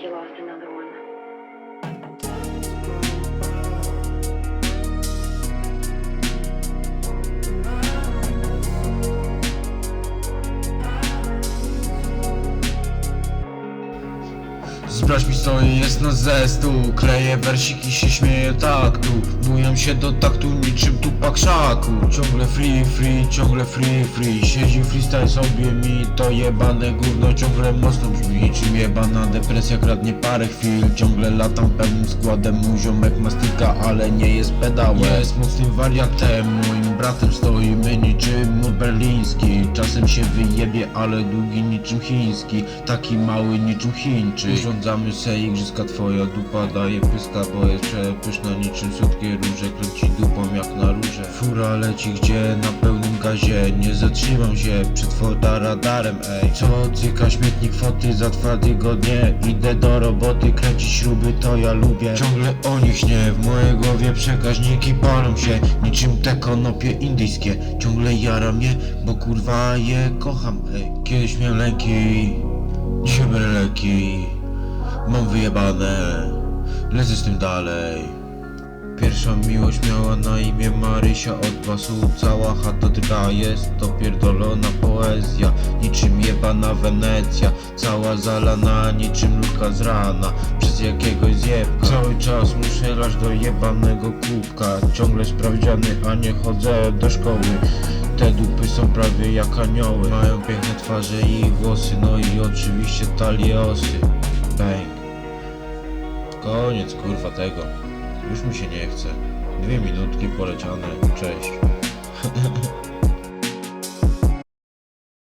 think you lost another one. Sprawdź mi co jest na zestu Kleję wersiki się śmieję tak tu Bują się do taktu niczym tu tupak szaku Ciągle free, free, ciągle free, free. Siedzi freestyle sobie mi to jebane gówno Ciągle mocno brzmi. Czym jebana depresja kradnie parę chwil. Ciągle latam pełnym składem Mój ziomek ma styka, ale nie jest pedałem. Jest mocnym wariatem Moim bratem stoimy niczym mur berliński. Czasem się wyjebie, ale długi niczym chiński. Taki mały niczym Chińczyk. Urządzamy se igrzyska, twoja dupa daje pyska Bo jest przepyszna niczym słodkie róże. Kręci dupą jak na róże. Fura leci gdzie? Na pełnym gazie Nie zatrzymam się przed fotoradarem, ej. Co cyka śmietnik foty za dwa tygodnie. Idę do roboty, kręcić śruby to ja lubię. Ciągle o nich śnię, w mojej głowie przekaźniki palą się. Niczym te konopie indyjskie Ciągle jara mnie, bo kurwa je kocham, ej. Kiedyś miałem lęki Dzisiaj leki Mam wyjebane Lecę z tym dalej Pierwsza miłość miała na imię Marysia. Od basu Cała chata drga. Jest to pierdolona poezja. Niczym jebana Wenecja. Cała zalana niczym luka z rana. Przez jakiegoś zjebka. Cały czas muszę lać do jebanego kubka. Ciągle sprawdziany, a nie chodzę do szkoły. Te dupy są prawie jak anioły. Mają piękne twarze i włosy No i oczywiście talie osy Bang. Koniec kurwa tego Już mi się nie chce. Dwie minutki poleciane Cześć